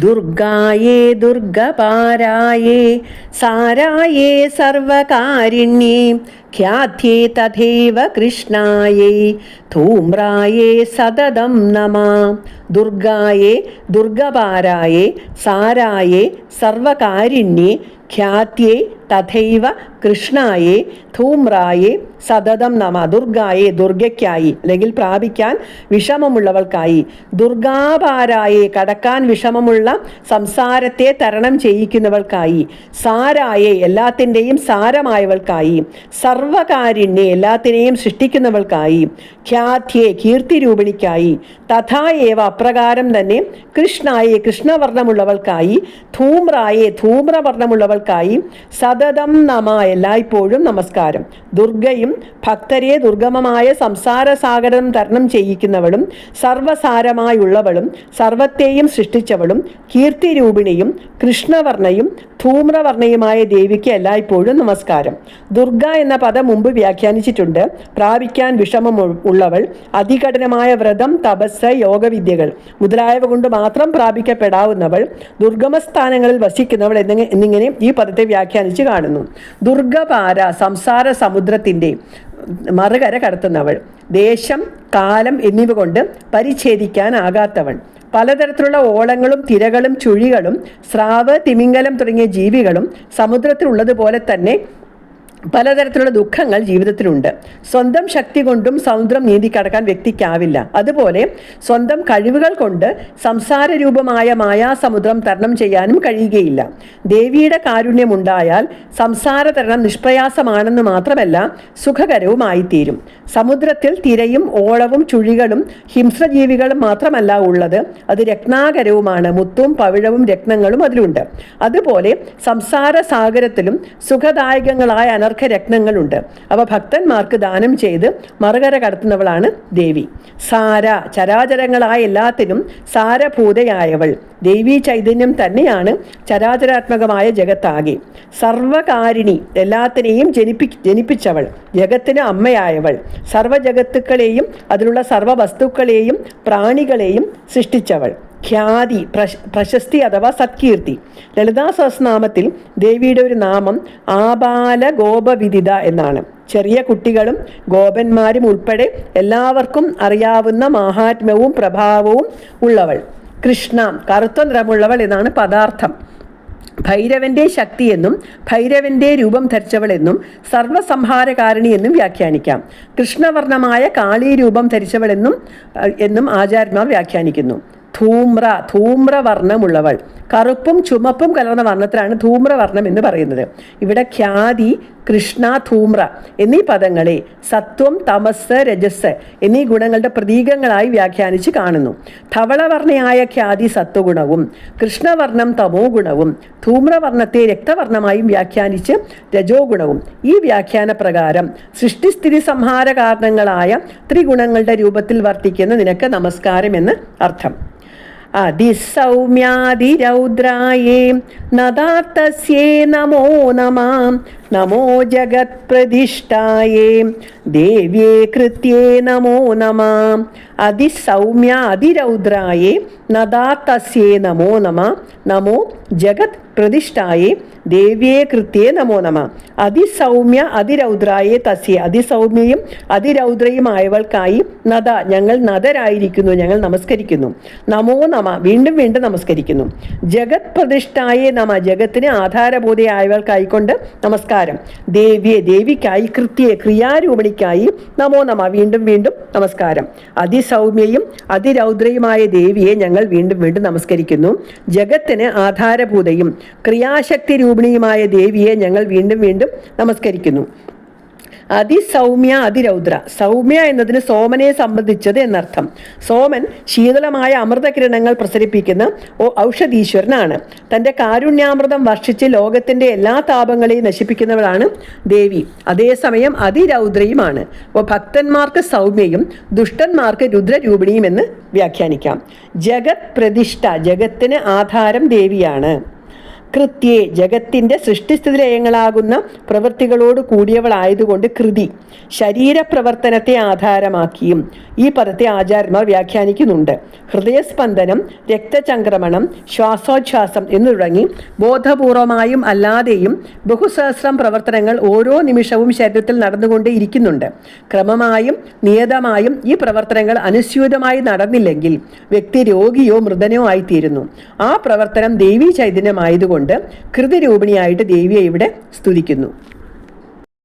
ദുർഗായേ ദുർഗപാരായേ സാരായേ സർവകാരിണ്യേ. ഖ്യാത്യേ तथैव कृष्णायै धूम्राये സതതം नमा दुर्गाये दुर्गपाराये साराये सर्वकारिण्ये ഖ്യാത്യേ തഥൈവ കൃഷ്ണായെ ധൂമ്രായെ സതതം നമ ദുർഗായെ ദുർഗയ്ക്കായി അല്ലെങ്കിൽ പ്രാപിക്കാൻ വിഷമമുള്ളവൾക്കായി. ദുർഗാപാരായെ കടക്കാൻ വിഷമമുള്ള സംസാരത്തെ തരണം ചെയ്യിക്കുന്നവൾക്കായി. സാരായെ എല്ലാത്തിന്റെയും സാരമായവൾക്കായി. സർവകാരിണ്യെ എല്ലാത്തിനെയും സൃഷ്ടിക്കുന്നവൾക്കായി ഖ്യാത്യേ കീർത്തിരൂപിണിക്കായി തഥായേവ അപ്രകാരം തന്നെ കൃഷ്ണായെ കൃഷ്ണവർണമുള്ളവൾക്കായി ധൂമ്രായെ ധൂമ്രവർണമുള്ളവൾക്കായി സതതം നമ എല്ലായ്പ്പോഴും നമസ്കാരം. ദുർഗയും ഭക്തരെ ദുർഗമമായ സംസാര സാഗരം തരണം ചെയ്യിക്കുന്നവളും സർവസാരമായുള്ളവളും സർവത്തെയും സൃഷ്ടിച്ചവളും കീർത്തിരൂപിണിയും കൃഷ്ണവർണയും ധൂമ്രവർണയുമായ ദേവിക്ക് എല്ലായ്പ്പോഴും നമസ്കാരം. ദുർഗ എന്ന പദം മുമ്പ് വ്യാഖ്യാനിച്ചിട്ടുണ്ട്. പ്രാപിക്കാൻ വിഷമം ഉള്ളവൾ അതികഠിനമായ വ്രതം തപസ് യോഗവിദ്യകൾ മുതലായവ കൊണ്ട് മാത്രം പ്രാപിക്കപ്പെടാവുന്നവൾ ദുർഗമസ്ഥാനങ്ങളിൽ വസിക്കുന്നവൾ എന്നിങ്ങ എന്നിങ്ങനെ ഈ പദത്തെ വ്യാഖ്യാനിച്ച് കാണുന്നു. ദുർഗപാര സംസാര സമുദ്രത്തിന്റെ മറുകര കടത്തുന്നവൾ ദേശം കാലം എന്നിവ കൊണ്ട് പരിച്ഛേദിക്കാനാകാത്തവൾ പലതരത്തിലുള്ള ഓളങ്ങളും തിരകളും ചുഴികളും സ്രാവ് തിമിംഗലം തുടങ്ങിയ ജീവികളും സമുദ്രത്തിലുള്ളതുപോലെ തന്നെ പലതരത്തിലുള്ള ദുഃഖങ്ങൾ ജീവിതത്തിലുണ്ട്. സ്വന്തം ശക്തി കൊണ്ടും സമുദ്രം നീന്തി കടക്കാൻ വ്യക്തിക്കാവില്ല. അതുപോലെ സ്വന്തം കഴിവുകൾ കൊണ്ട് സംസാര രൂപമായ മായാസമുദ്രം തരണം ചെയ്യാനും കഴിയുകയില്ല. ദേവിയുടെ കാരുണ്യമുണ്ടായാൽ സംസാര തരണം നിഷ്പ്രയാസമാണെന്ന് മാത്രമല്ല സുഖകരവുമായിത്തീരും. സമുദ്രത്തിൽ തിരയും ഓളവും ചുഴികളും ഹിംസ്രജീവികളും മാത്രമല്ല ഉള്ളത്. അത് രത്നാകരവുമാണ്. മുത്തും പവിഴവും രത്നങ്ങളും അതിലുണ്ട്. അതുപോലെ സംസാര സാഗരത്തിലും സുഖദായകങ്ങളായ അനർ രത്നങ്ങളുണ്ട് അവ ഭക്തന്മാർക്ക് ദാനം ചെയ്ത് മറുകര കടത്തുന്നവളാണ് ദേവി. സാര ചരാചരങ്ങളായ എല്ലാത്തിനും സാരഭൂതയായവൾ. ദേവീ ചൈതന്യം തന്നെയാണ് ചരാചരാത്മകമായ ജഗത്താകെ. സർവകാരിണി എല്ലാത്തിനെയും ജനിപ്പി ജനിപ്പിച്ചവൾ. ജഗത്തിന് അമ്മയായവൾ. സർവജഗത്തുക്കളെയും അതിലുള്ള സർവവസ്തുക്കളെയും പ്രാണികളെയും സൃഷ്ടിച്ചവൾ. ഖ്യാതി പ്രശസ്തി അഥവാ സത്കീർത്തി. ലളിതാ സഹസ്രനാമത്തിൽ ദേവിയുടെ ഒരു നാമം ആബാല ഗോപവിദിത എന്നാണ്. ചെറിയ കുട്ടികളും ഗോപന്മാരും ഉൾപ്പെടെ എല്ലാവർക്കും അറിയാവുന്ന മാഹാത്മ്യവും പ്രഭാവവും ഉള്ളവൾ. കൃഷ്ണ കറുത്ത നിറമുള്ളവൾ എന്നാണ് പദാർത്ഥം. ഭൈരവന്റെ ശക്തിയെന്നും ഭൈരവന്റെ രൂപം ധരിച്ചവൾ എന്നും സർവസംഹാരകാരിണി എന്നും വ്യാഖ്യാനിക്കാം. കൃഷ്ണവർണമായ കാളീ രൂപം ധരിച്ചവളെന്നും എന്നും ആചാര്യന്മാർ വ്യാഖ്യാനിക്കുന്നു. ധൂമ്ര ധൂമ്രവർണമുള്ളവൾ. കറുപ്പും ചുമപ്പും കലർന്ന വർണത്തിലാണ് ധൂമ്രവർണം എന്ന് പറയുന്നത്. ഇവിടെ ഖ്യാതി കൃഷ്ണ ധൂമ്ര എന്നീ പദങ്ങളെ സത്വം തമസ് രജസ് എന്നീ ഗുണങ്ങളുടെ പ്രതീകങ്ങളായി വ്യാഖ്യാനിച്ച് കാണുന്നു. ധവളവർണയായ ഖ്യാതി സത്വഗുണവും കൃഷ്ണവർണം തമോ ഗുണവും ധൂമ്രവർണത്തെ രക്തവർണമായും വ്യാഖ്യാനിച്ച് രജോ ഗുണവും ഈ വ്യാഖ്യാന പ്രകാരം സൃഷ്ടിസ്ഥിതി സംഹാര കാരണങ്ങളായ ത്രിഗുണങ്ങളുടെ രൂപത്തിൽ വർത്തിക്കുന്ന നിനക്ക് നമസ്കാരം എന്ന് അർത്ഥം. അതിസൗമ്യാതിരൗദ്രായേ നദാത്തസ്യേ നമോ നമാം. നമോ ജഗത്പ്രതിഷ്ഠായേ. ദേവ്യേ കൃത്യേ നമോ നമ. അതിസൗമ്യ അതിരൗദ്രായേ നദാത്തസ്യേ നമോ നമ. നമോ ജഗത് പ്രതിഷ്ഠായേ ദേവ്യേ കൃത്യേ നമോ നമ. അതിസൗമ്യ അതിരൗദ്രായേ തസ്യേ. അതിസൗമ്യയും അതിരൗദ്രയുമായവൾക്കായി നദ. ഞങ്ങൾ നദരായിരിക്കുന്നു. ഞങ്ങൾ നമസ്കരിക്കുന്നു. നമോ നമ. വീണ്ടും വീണ്ടും നമസ്കരിക്കുന്നു. ജഗത് പ്രതിഷ്ഠായേ നമ. ജഗത്തിന് ആധാരബോധയായവൾക്കായിക്കൊണ്ട് നമസ്കാരം. ദേവിയെ ദേവിക്കായി കൃത്യയെ ക്രിയാരൂപണിക്കായി നമോ നമ. വീണ്ടും വീണ്ടും നമസ്കാരം. അതിസൗമ്യയും അതിരൗദ്രയുമായ ദേവിയെ ഞങ്ങൾ വീണ്ടും വീണ്ടും നമസ്കരിക്കുന്നു. ജഗത്തിന് ആധാരഭൂതയും ക്രിയാശക്തി രൂപിണിയുമായ ദേവിയെ ഞങ്ങൾ വീണ്ടും വീണ്ടും നമസ്കരിക്കുന്നു. അതിസൗമ്യ അതിരൗദ്ര. സൗമ്യ എന്നതിന് സോമനെ സംബന്ധിച്ചത് എന്നർത്ഥം. സോമൻ ശീതളമായ അമൃതകിരണങ്ങൾ പ്രസരിപ്പിക്കുന്ന ഓ ഔഷധീശ്വരനാണ്. തന്റെ കാരുണ്യാമൃതം വർഷിച്ച് ലോകത്തിന്റെ എല്ലാ താപങ്ങളെയും നശിപ്പിക്കുന്നവളാണ് ദേവി. അതേസമയം അതിരൗദ്രയുമാണ്. അപ്പോൾ ഭക്തന്മാർക്ക് സൗമ്യയും ദുഷ്ടന്മാർക്ക് രുദ്രരൂപിണിയും എന്ന് വ്യാഖ്യാനിക്കാം. ജഗത് പ്രതിഷ്ഠ ജഗത്തിന് ആധാരം ദേവിയാണ്. കൃത്യേ ജഗത്തിന്റെ സൃഷ്ടിസ്ഥിതി ലയങ്ങളാകുന്ന പ്രവൃത്തികളോട് കൂടിയവളായതുകൊണ്ട് കൃതി ശരീരപ്രവർത്തനത്തെ ആധാരമാക്കിയും ഈ പദത്തെ ആചാര്യന്മാർ വ്യാഖ്യാനിക്കുന്നുണ്ട്. ഹൃദയസ്പന്ദനം രക്തചംക്രമണം ശ്വാസോച്ഛ്വാസം എന്നു തുടങ്ങി ബോധപൂർവമായും അല്ലാതെയും ബഹുസഹസ്രം പ്രവർത്തനങ്ങൾ ഓരോ നിമിഷവും ശരീരത്തിൽ നടന്നുകൊണ്ടേയിരിക്കുന്നുണ്ട് ക്രമമായും നിയതമായും ഈ പ്രവർത്തനങ്ങൾ അനുസ്യൂതമായി നടന്നില്ലെങ്കിൽ വ്യക്തി രോഗിയോ മൃതനോ ആയിത്തീരുന്നു. ആ പ്രവർത്തനം ദേവീ ചൈതന്യമായതുകൊണ്ട് കൃതിരൂപിണിയായിട്ട് ദേവിയെ ഇവിടെ സ്തുതിക്കുന്നു.